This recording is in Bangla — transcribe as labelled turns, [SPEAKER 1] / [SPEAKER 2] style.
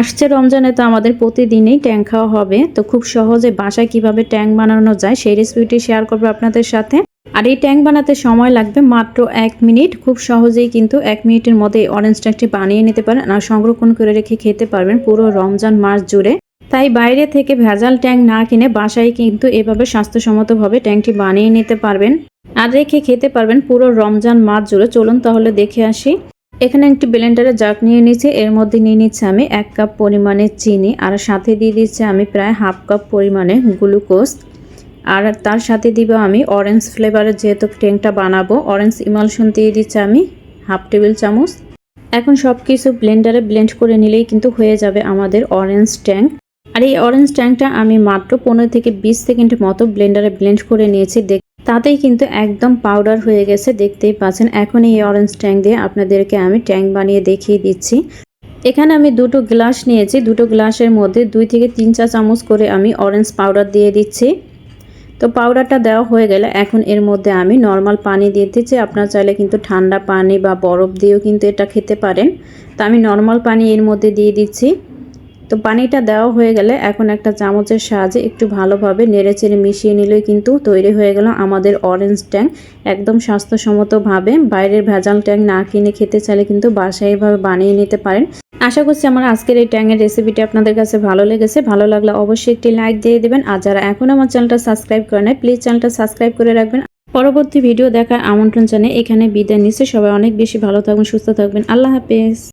[SPEAKER 1] আসছে রমজানে, তো আমাদের প্রতিদিনই ট্যাং খাওয়া হবে। তো খুব সহজে বাসায় কীভাবে ট্যাং বানানো যায় সেই রেসিপিটি শেয়ার করব আপনাদের সাথে। আর এই ট্যাং বানাতে সময় লাগবে মাত্র এক মিনিট। খুব সহজেই কিন্তু এক মিনিটের মধ্যে অরেঞ্জ ট্যাংটি বানিয়ে নিতে পারেন আর সংরক্ষণ করে রেখে খেতে পারবেন পুরো রমজান মাস জুড়ে। তাই বাইরে থেকে ভেজাল ট্যাং না কিনে বাসায় কিন্তু এভাবে স্বাস্থ্যসম্মতভাবে ট্যাংটি বানিয়ে নিতে পারবেন। আর রেখে খেতে পারবেন পুরো রমজান মাস জুড়ে। চলুন তাহলে দেখে আসি। এখানে একটি ব্লেন্ডারে জাগ নিয়ে নিচ্ছে এর মধ্যে নিয়ে নিচ্ছি আমি এক কাপ পরিমাণে চিনি আর সাথে দিয়ে দিচ্ছি আমি প্রায় হাফ কাপ পরিমাণে গ্লুকোজ আর তার সাথে দিব আমি অরেঞ্জ ফ্লেভারের যেহেতু ট্যাংটা বানাবো অরেঞ্জ ইমালশন দিয়ে দিচ্ছি আমি হাফ টেবিল চামচ। এখন সব কিছু ব্লেন্ডারে ব্লেন্ড করে নিলেই কিন্তু হয়ে যাবে আমাদের অরেঞ্জ ট্যাঙ্ক আর এই অরেঞ্জ ট্যাঙ্কটা আমি মাত্র পনেরো থেকে বিশ সেকেন্ডের মতো ব্লেন্ডারে ব্লেন্ড করে নিয়েছি। দেখ তাতেই কিন্তু একদম পাউডার হয়ে গেছে, দেখতেই পাচ্ছেন। এখন এই অরেঞ্জ ট্যাঙ্ক দিয়ে আপনাদেরকে আমি ট্যাঙ্ক বানিয়ে দেখিয়ে দিচ্ছি। এখানে আমি দুটো গ্লাস নিয়েছি। দুটো গ্লাসের মধ্যে দুই থেকে তিন চা চামচ করে আমি অরেঞ্জ পাউডার দিয়ে দিচ্ছি। তো পাউডারটা দেওয়া হয়ে গেলে এখন এর মধ্যে আমি নর্মাল পানি দিয়ে দিচ্ছি। আপনার চাইলে কিন্তু ঠান্ডা পানি বা বরফ দিয়েও কিন্তু এটা খেতে পারেন। তো আমি নর্মাল পানি এর মধ্যে দিয়ে দিচ্ছি। তো পানিটা দেওয়া হয়ে গেলে এখন একটা চামচের সাহায্যে একটু ভালোভাবে নেড়েচেড়ে মিশিয়ে নিলেই কিন্তু তৈরি হয়ে গেল আমাদের অরেঞ্জ ট্যাঙ্ক একদম স্বাস্থ্যসম্মতভাবে বাইরের ভেজাল ট্যাঙ্ক না কিনে খেতে চাইলে কিন্তু বাসায় এভাবে বানিয়ে নিতে পারেন। আশা করছি আমার আজকের এই ট্যাঙের রেসিপিটি আপনাদের কাছে ভালো লেগেছে। ভালো লাগলে অবশ্যই একটি লাইক দিয়ে দেবেন। আর যারা এখন আমার চ্যানেলটা সাবস্ক্রাইব করে নেয় প্লিজ চ্যানেলটা সাবস্ক্রাইব করে রাখবেন। পরবর্তী ভিডিও দেখার আমন্ত্রণ জানিয়ে এখানে বিদায় নিচ্ছে। সবাই অনেক বেশি ভালো থাকবেন, সুস্থ থাকবেন। আল্লাহ হাফেজ।